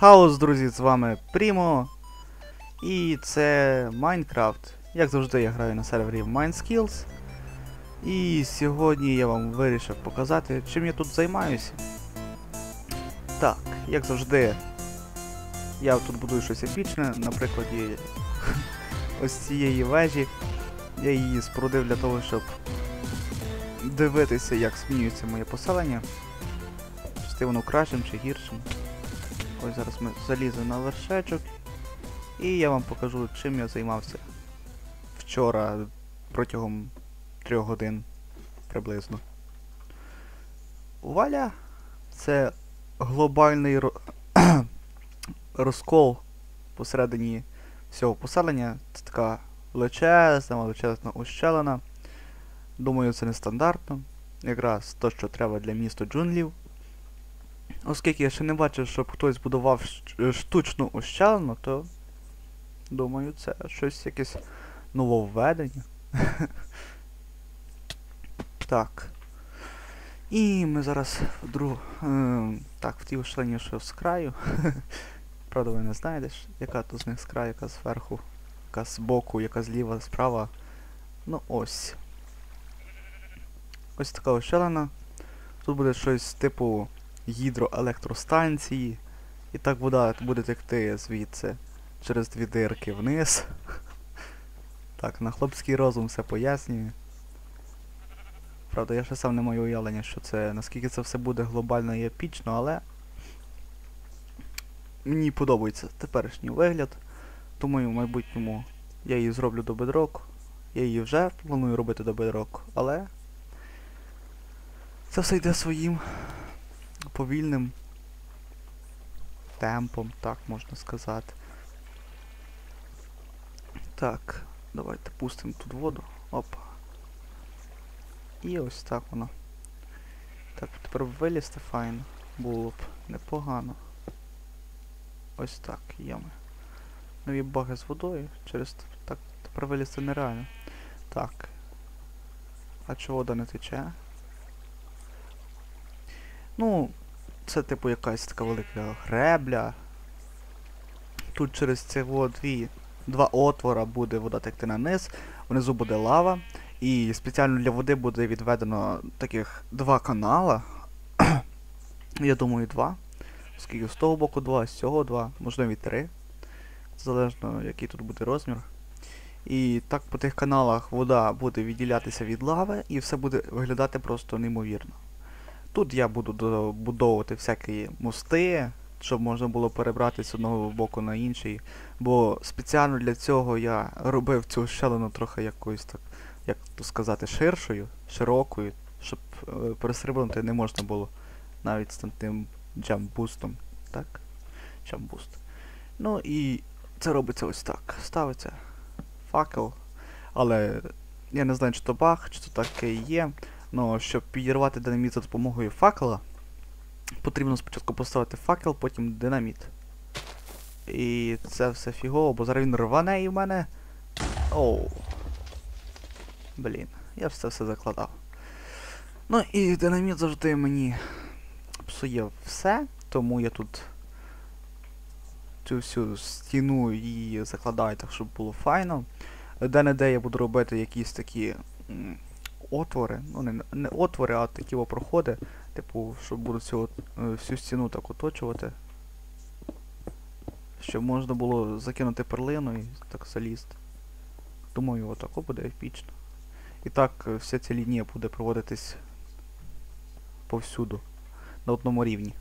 Хаос, друзі, з вами Прімо. І це Майнкрафт. Як завжди, я граю на сервері MindSkills. І сьогодні я вам вирішив показати, чим я тут займаюся. Так, як завжди, я тут будую щось епічне, на прикладі ось цієї вежі. Я її спорудив для того, щоб дивитися, як змінюється моє поселення. Чи воно кращим чи гіршим. Ось зараз ми заліземо на вершечок. І я вам покажу, чим я займався вчора протягом трьох годин приблизно. Валя це глобальний ро... розкол посередині всього поселення. Це така величезна, величезна ущелина. Думаю, це нестандартно. Якраз то, що треба для міста джунглів. Оскільки я ще не бачив, щоб хтось будував штучну ущелину, то думаю, це щось якесь нововведення. так. І ми зараз в друг... ем, так, в тій ущелині, що з краю. Правда, ви не знаєте, яка тут з них з краю, яка зверху, яка з боку, яка зліва, справа. Ну ось. Ось така ущелина. Тут буде щось типу гідроелектростанції. І так вода буде текти звідси через дві дирки вниз. Так, на хлопський розум все пояснюю. Правда, я ще сам не маю уявлення, що це, наскільки це все буде глобально і епічно, але мені подобається теперішній вигляд. Думаю, в майбутньому я її зроблю до бедрок. Я її вже планую робити до бедрок, але це все йде своїм повільним темпом, так можна сказати. Так, давайте пустимо тут воду. Опа. І ось так воно. Так, тепер вилізти файно. Було б непогано. Ось так, ями. Нові баги з водою. Через так тепер вилізти нереально. Так. А чого вода не тече? Ну, це типу якась така велика гребля. Тут через ці во дві, два отвора буде вода текти на низ, внизу буде лава. І спеціально для води буде відведено таких два канала. Я думаю, два. Оскільки з того боку два, з цього два, можливо і три. Залежно який тут буде розмір. І так по тих каналах вода буде відділятися від лави і все буде виглядати просто неймовірно. Тут я буду добудовувати всякі мости, щоб можна було перебрати з одного боку на інший. Бо спеціально для цього я робив цю щелину трохи якоюсь так, як то сказати, ширшою, широкою, щоб е, перестрибнути не можна було навіть з тим джамбустом. Так? Джамбуст. Ну і це робиться ось так. Ставиться факел. Але я не знаю, чи то баг, чи то таке є. Ну, щоб підірвати динаміт за допомогою факела, потрібно спочатку поставити факел, потім динаміт. І це все фігово, бо зараз він рване і в мене. Оу. Блін, я ж це все закладав. Ну і динаміт завжди мені псує все, тому я тут цю всю стіну її закладаю так, щоб було файно. Де-не-де я буду робити якісь такі отвори, ну не, не отвори, а такі проходи, типу, щоб буду цю, е, всю стіну так оточувати. Щоб можна було закинути перлину і так залізти. Думаю, отако буде епічно. І так е, вся ця лінія буде проводитись повсюду. На одному рівні.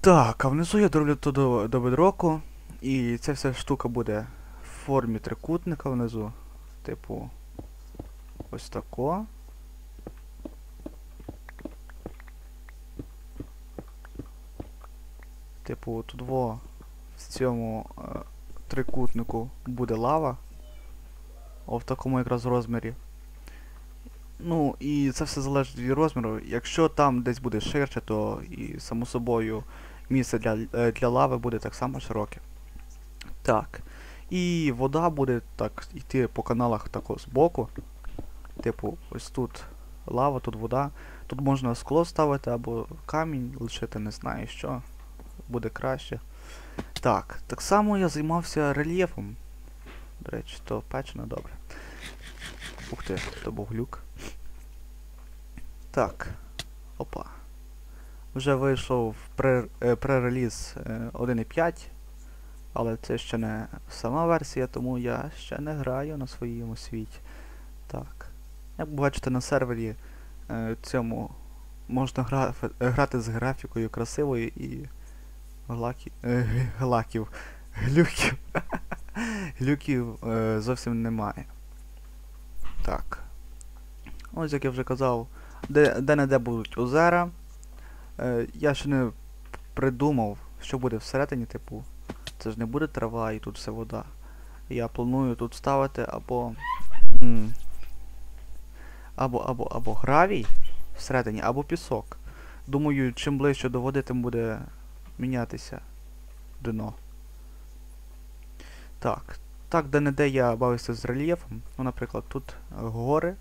Так, а внизу я дроблю то до, до бедроку. І ця вся штука буде в формі трикутника внизу. Типу. Ось тако. Типу, тут во в цьому е, трикутнику буде лава. О, в такому якраз розмірі. Ну, і це все залежить від розміру. Якщо там десь буде ширше, то і само собою місце для, е, для лави буде так само широке. Так. І вода буде так йти по каналах тако збоку. Типу, ось тут лава, тут вода. Тут можна скло ставити або камінь лишити, не знаю що. Буде краще. Так, так само я займався рельєфом. До речі, то печено добре. Ух ти, то був глюк. Так. Опа. Вже вийшов е, пререліз е, 1.5, але це ще не сама версія, тому я ще не граю на своєму світі. Так. Як бачите на сервері е, цьому можна гра- грати з графікою красивою і глакі, е, глаків. Глюків. Глюків е, зовсім немає. Так. Ось як я вже казав, де, де-не-де будуть озера. Я ще не придумав, що буде всередині, типу. Це ж не буде трава і тут все вода. Я планую тут ставити або. Або, або, або гравій всередині, або пісок. Думаю, чим ближче до води, тим буде мінятися дно. Так. Так, де-не-де я бавився з рельєфом. Ну, наприклад, тут гори,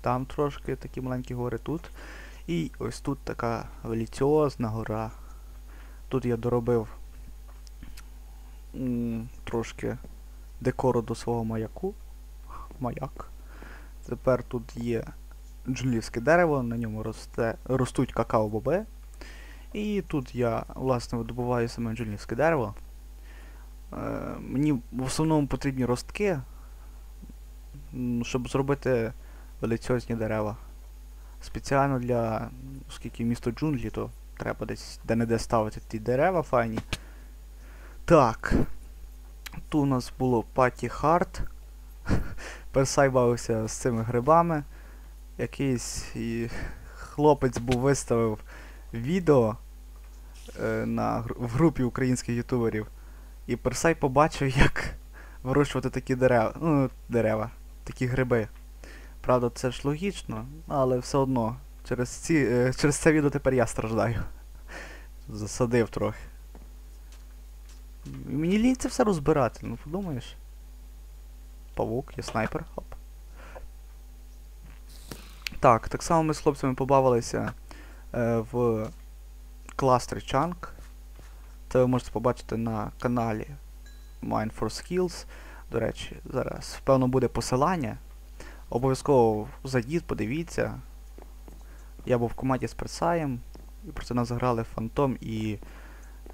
там трошки такі маленькі гори тут. І ось тут така велиціозна гора. Тут я доробив трошки декору до свого маяку. Маяк. Тепер тут є джунглівське дерево, на ньому росте, ростуть какао-боби. І тут я, власне, видобуваю саме джунглівське дерево. Е, мені в основному потрібні ростки, щоб зробити величезні дерева. Спеціально для, оскільки місто джунглі, то треба десь де-не-де ставити ті дерева файні. Так. Тут у нас було паті хард. Персай бавився з цими грибами. Якийсь і хлопець був виставив відео е, на, в групі українських ютуберів. І Персай побачив, як вирощувати такі дерева. Ну, дерева, такі гриби. Правда, це ж логічно, але все одно. Через, ці, е, через це відео тепер я страждаю. Засадив трохи. І мені лінь це все розбирати, ну подумаєш. Павук, є снайпер, хоп. Так, так само ми з хлопцями побавилися е, в кластер Chunk. Це ви можете побачити на каналі Mine for Skills. До речі, зараз певно буде посилання. Обов'язково зайдіть, подивіться. Я був в команді з Персаєм. І проти нас грали Фантом і.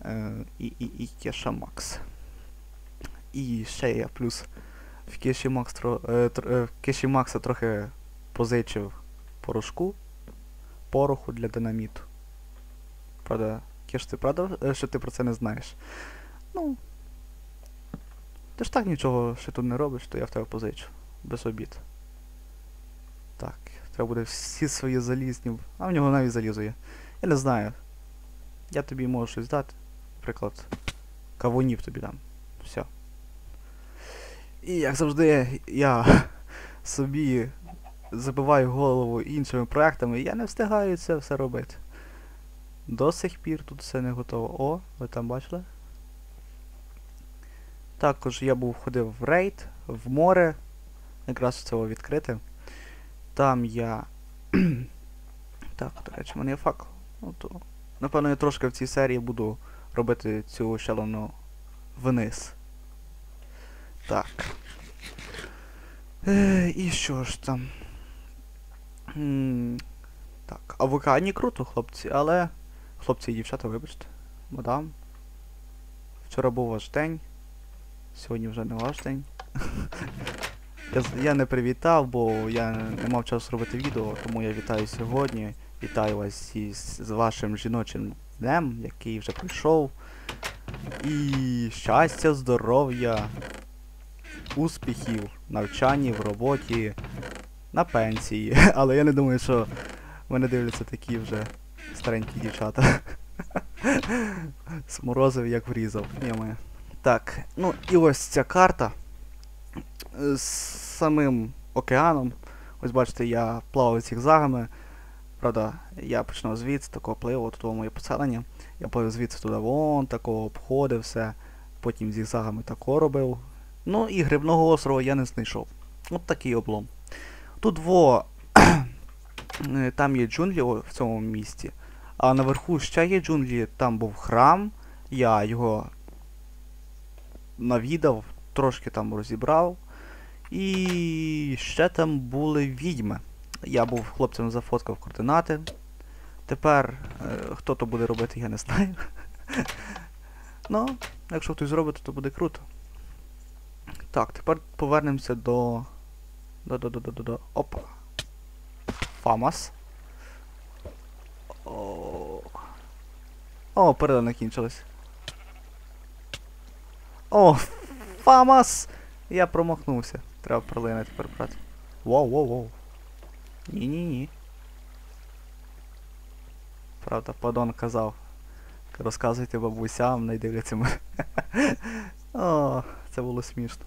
Е, і, і, і Кеша Макс. І ще я плюс в Кеші Макс тро, е, тр, е, в Кеші Макса трохи позичив порошку, пороху для динаміту. Правда, Кеш, ти правда, е, що ти про це не знаєш? Ну. Ти ж так нічого ще тут не робиш, то я в тебе позичу. Без обід. Так, треба буде всі свої залізні. А в нього навіть залізо є. Я не знаю. Я тобі можу щось дати. Наприклад, кавунів тобі дам. І як завжди, я собі забиваю голову іншими проектами, і я не встигаю це все робити. До сих пір тут все не готово. О, ви там бачили? Також я був ходив в рейд, в море. Якраз цього відкрите. Там я. так, до речі, в мене є факел. Ну, то... Напевно, я трошки в цій серії буду робити цю щелину вниз. Так. Е, і що ж там? М, так, авокадні круто, хлопці, але. Хлопці і дівчата, вибачте. Мадам. Вчора був ваш день. Сьогодні вже не ваш день. я, я не привітав, бо я не мав часу робити відео, тому я вітаю сьогодні. Вітаю вас із, з вашим жіночим днем, який вже прийшов. І щастя, здоров'я, успіхів, навчанні, в роботі, на пенсії. Але я не думаю, що мене дивляться такі вже старенькі дівчата. Сморозив як врізав. Йоми. Так, ну і ось ця карта з самим океаном. Ось бачите, я плавав зігзагами. Правда, я починав звідси, такого пливу, тут моє поселення. Я плив звідси туди вон, такого обходив все. Потім зігзагами тако робив. Ну і грибного острова я не знайшов. От такий облом. Тут во Е, Там є джунглі в цьому місті. А наверху ще є джунглі, там був храм. Я його навідав, трошки там розібрав. І ще там були відьми. Я був хлопцем зафоткав координати. Тепер е, хто то буде робити, я не знаю. ну, якщо хтось зробить, то буде круто. Так, тепер повернемося до. До до до до до до. Опа. Фамас. О. О, передана кінчилась. О, Фамас! Я промахнувся. Треба перлини тепер брати. Воу, воу, воу. Ні-ні-ні. Правда, падон казав. Розказуйте бабусям, не дивляться мене. О, це було смішно.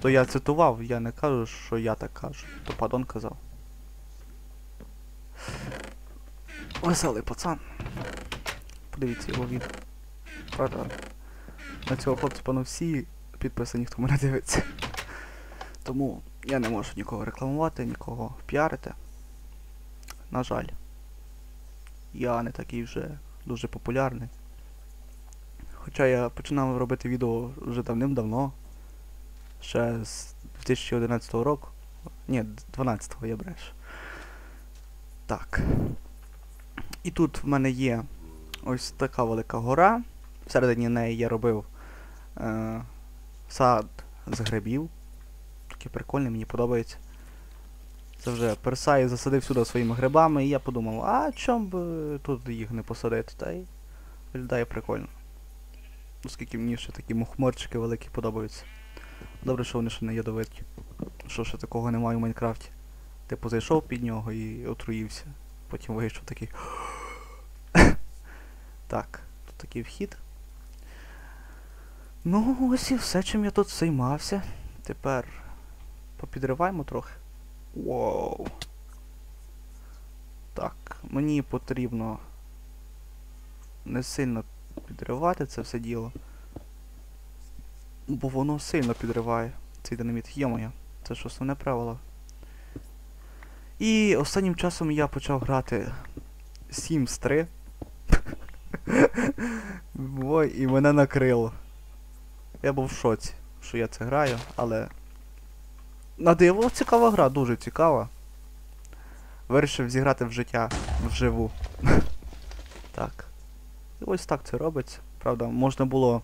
То я цитував, я не кажу, що я так кажу. То падон казав. Веселий пацан. Подивіться його відео. На цього хлопця, пану всі підписані, хто мене дивиться. Тому я не можу нікого рекламувати, нікого піарити. На жаль. Я не такий вже дуже популярний. Хоча я починав робити відео вже давним-давно. Ще з 2011 року. Ні, 12-го я бреш. Так. І тут в мене є ось така велика гора. Всередині неї я робив е, сад з грибів. Таке прикольне, мені подобається. Це вже персай засадив сюди своїми грибами, і я подумав, а чом би тут їх не посадити, та й виглядає прикольно. Оскільки мені ще такі мухморчики великі подобаються. Добре, що вони ще не ядовиті. Що ще такого немає в Майнкрафті. Типу зайшов під нього і отруївся. Потім вийшов такий. так, тут такий вхід. Ну, ось і все, чим я тут займався. Тепер попідриваємо трохи. Воу. Так, мені потрібно не сильно підривати це все діло. Бо воно сильно підриває цей динаміт. Є-моє, це ж основне правило. І останнім часом я почав грати Sims 3. Ой, і мене накрило. Я був в шоці, що я це граю, але... На диво цікава гра, дуже цікава. Вирішив зіграти в життя вживу. І ось так це робиться. Правда, можна було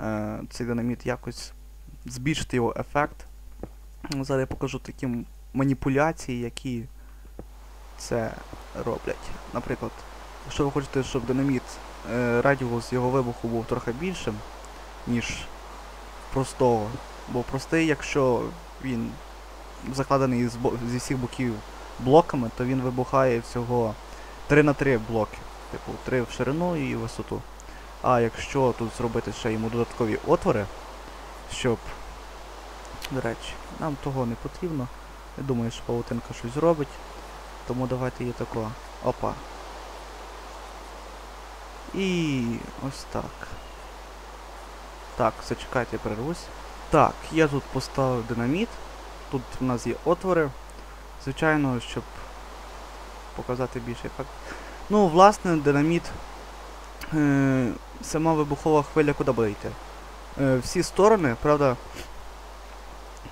е, цей динаміт якось збільшити його ефект. Зараз я покажу такі маніпуляції, які це роблять. Наприклад, якщо ви хочете, щоб динаміт е, радіус його вибуху був трохи більшим, ніж простого. Бо простий, якщо він закладений з зі всіх боків блоками, то він вибухає всього 3 на 3 блоки. Типу 3 в ширину і висоту. А якщо тут зробити ще йому додаткові отвори, щоб. До речі, нам того не потрібно. Я думаю, що павутинка щось зробить. Тому давайте її тако. Опа. І ось так. Так, зачекайте, я перервусь. Так, я тут поставив динаміт. Тут у нас є отвори. Звичайно, щоб показати більше ефект. Ну, власне, динаміт. Е, сама вибухова хвиля куди буде йти? Е, всі сторони, правда.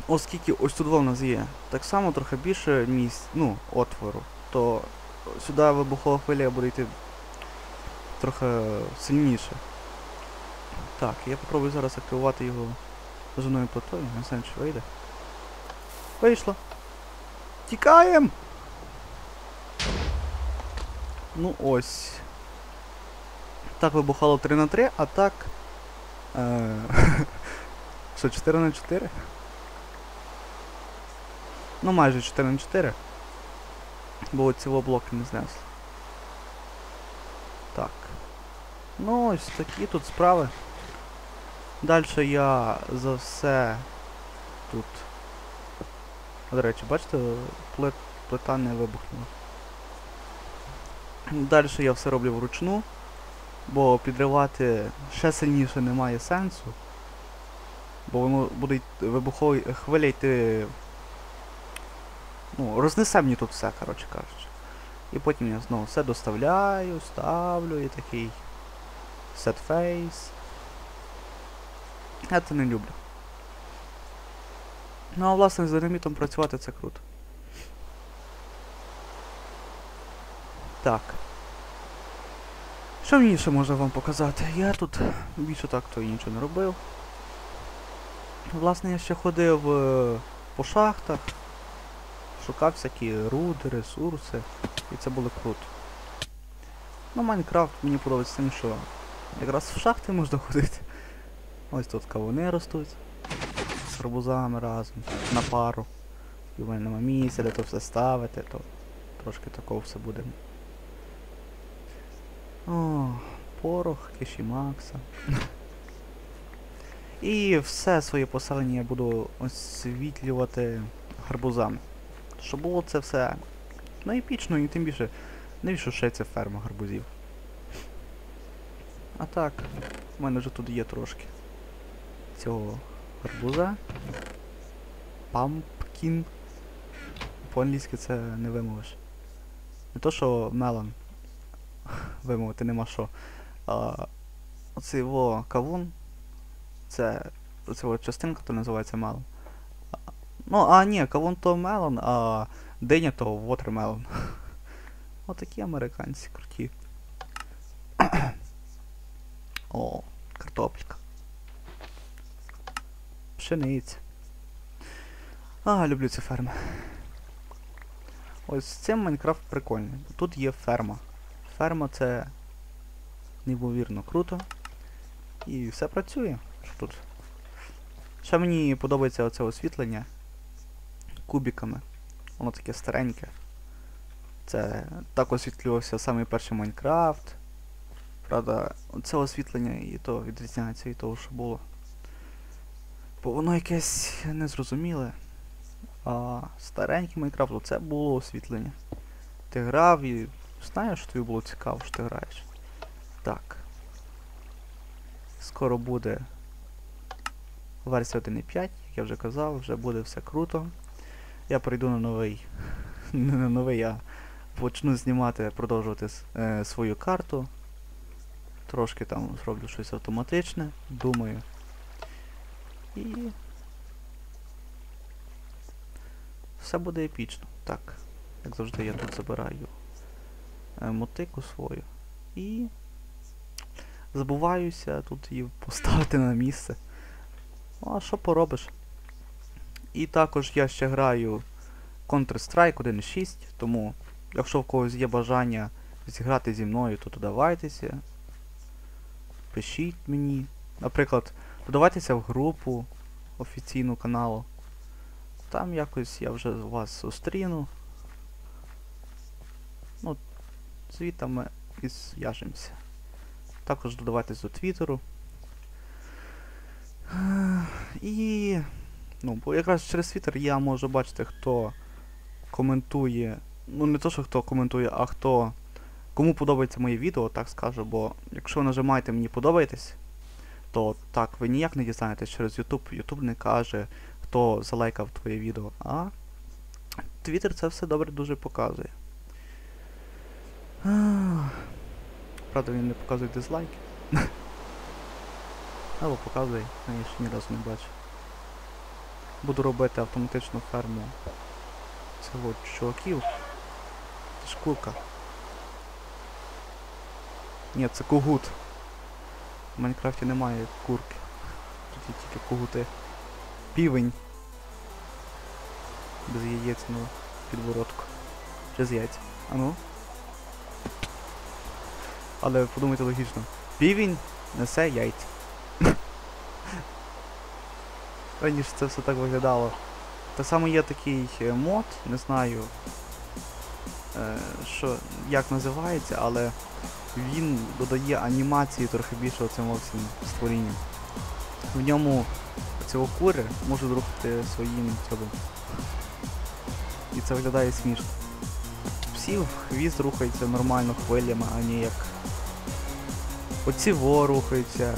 Оскільки ось тут в нас є так само трохи більше місць, ну, отвору, то сюди вибухова хвиля буде йти трохи сильніше. Так, я попробую зараз активувати його зоною платою, не знаю, чи вийде. Вийшло. Тікаємо! Ну ось. Так вибухало 3 на 3, а так. Е, що, 4 на 4? Ну майже 4 на 4. Бо цього блоки не знесли. Так. Ну ось такі тут справи. Далі я за все тут. До речі, бачите, плит, плита не вибухнула. Далі я все роблю вручну, бо підривати ще сильніше немає сенсу. Бо воно буде вибуховий хвиля йти Ну, рознесе мені тут все, коротше кажучи. І потім я знову все доставляю, ставлю і такий set face. Я це не люблю. Ну а власне з динамітом працювати це круто. Так. Що мені ще можна вам показати? Я тут більше так то і нічого не робив. Власне, я ще ходив е, по шахтах, шукав всякі руди, ресурси, і це було круто. Ну, Майнкрафт мені подобається тим, що якраз в шахти можна ходити. Ось тут кавуни ростуть з гарбузами разом, на пару. І в мене місця, де то все ставити, то трошки такого все буде. О, порох, кишімакса. І все своє поселення я буду освітлювати гарбузами. Щоб було це все епічно і тим більше, навіщо ще це ферма гарбузів. А так, в мене вже тут є трошки цього гарбуза. Пампкін. По-англійськи це не вимовиш. Не то, що мелон. Вимовити нема що. А, оцей во кавун. Це оця частинка, то називається мелон. Ну, а ні, кавун то мелон, а диня то watermelon. Отакі американці круті. О, картопелька. Пшениця. А, люблю ці ферми. Ось цим Майнкрафт прикольний. Тут є ферма. Ферма це неймовірно круто. І все працює. Що тут? Ще мені подобається оце освітлення кубіками. Воно таке стареньке. Це так освітлювався самий перший Майнкрафт. Правда, це освітлення і то відрізняється від того, що було. Бо воно якесь незрозуміле. А старенький Майнкрафт, це було освітлення. Ти грав і знаєш, що тобі було цікаво, що ти граєш. Так. Скоро буде версія 1.5, як я вже казав, вже буде все круто. Я перейду на новий. Не на новий, а почну знімати, продовжувати е, свою карту. Трошки там зроблю щось автоматичне, думаю. І... Все буде епічно. Так. Як завжди я тут забираю мотику свою. І забуваюся тут її поставити на місце. Ну, а що поробиш? І також я ще граю Counter-Strike 1.6, тому якщо в когось є бажання зіграти зі мною, то додавайтеся. Пишіть мені. Наприклад, додавайтеся в групу офіційну каналу. Там якось я вже вас зустріну. Ну, звідти і зв'яжемося. Також додавайтесь до Твіттеру. І... Ну, бо якраз через Твіттер я можу бачити, хто коментує. Ну, не то, що хто коментує, а хто. Кому подобається моє відео, так скажу, бо якщо нажимаєте мені подобаєтесь, то так, ви ніяк не дізнаєтесь через YouTube. YouTube не каже, хто залайкав твоє відео, а Твіттер це все добре дуже показує. Правда, він не показує дизлайки. Або показує, я ще ні разу не бачив. Буду робити автоматичну ферму цього чуваків. Це ж курка. Ні, це когут. В Майнкрафті немає курки. Тут є тільки когути. Півень. Без яєць на підворотку. Чи з яйця. А ну. Але подумайте логічно. Півень несе яйця. Раніше це все так виглядало. Так само є такий е, мод, не знаю, е, що, як називається, але він додає анімації трохи більше цим всім створінням. В ньому цього кури можуть рухати своїм цьому. І це виглядає смішно. Всі в хвіст рухаються нормально хвилями, а не як. Оці во рухаються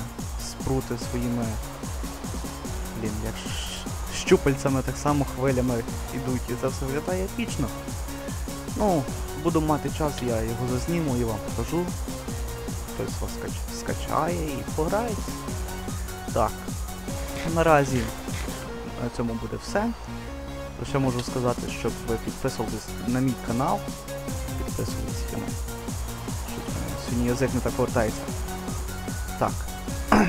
спрути своїми. Блін, як щупальцями так само хвилями йдуть, і це все виглядає епічно. Ну, буду мати час, я його зазніму і вам покажу. Хтось вас скач- скачає і пограється. Так. Наразі на цьому буде все. Лише можу сказати, щоб ви підписувались на мій канал. Підписувались мене Сьогодні язик не так повертається. Так.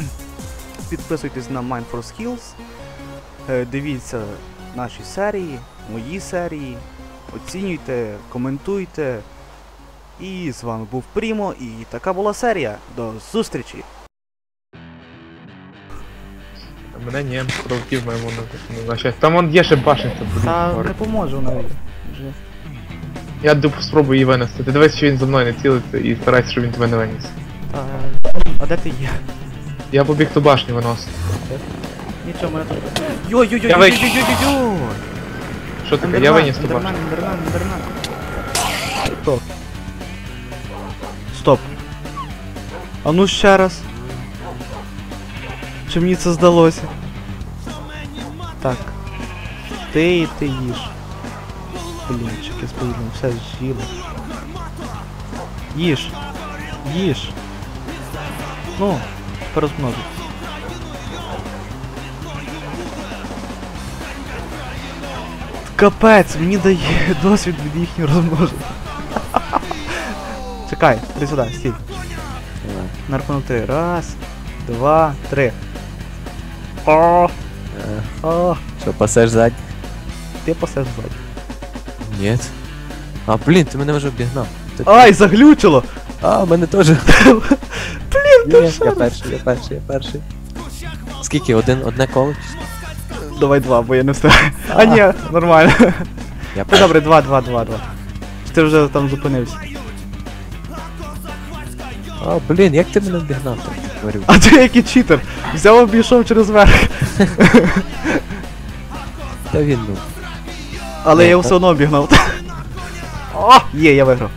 Підписуйтесь на Mind for Skills. Е, Дивіться наші серії, мої серії. Оцінюйте, коментуйте. І з вами був Прімо, і така була серія. До зустрічі! Мене ні, провоків моєму на, щастя. Там он є ще башенця. Та не поможу навіть. Вже. Я спробую її винести. Ти дивись, що він за мною не цілиться і старайся, щоб він тебе не виніс. Та... А де ти є? Я побіг ту башню виносити. Нічого, мене тут. Йой-йой-йой! Я вик- йой-йой-йой-йой! Що таке? Я виніс ту башню. ендерман, ендерман. Стоп. Стоп. А ну ще раз. Чи мені це здалося? Так. Ти і ти їж. Блінчики поїдом, все з'їли. Їж. Їж. Ну, тепер. Капець, мені дає досвід від їхнього розмноження. Чекай, іди сюди, стій. На рахунок три. Раз, два, три. О, о, Що, пасеш ззаді? ти пасеш ззаді. Ні. А, блін, ти мене вже обігнав. Ти- Ай, заглючило! А, мене теж. Ні, я перший, я перший, я перший. Скільки? Один, одне коло? Давай два, бо я не встигаю. А ні, нормально. Я Ну перший. добре, два, два, два, два. Чи ти вже там зупинився? А, блін, як ти мене обігнав? так говорю? А ти який читер? Взяв обійшов через верх. Та він, ну. Але я його все одно обігнав. О, є, я виграв.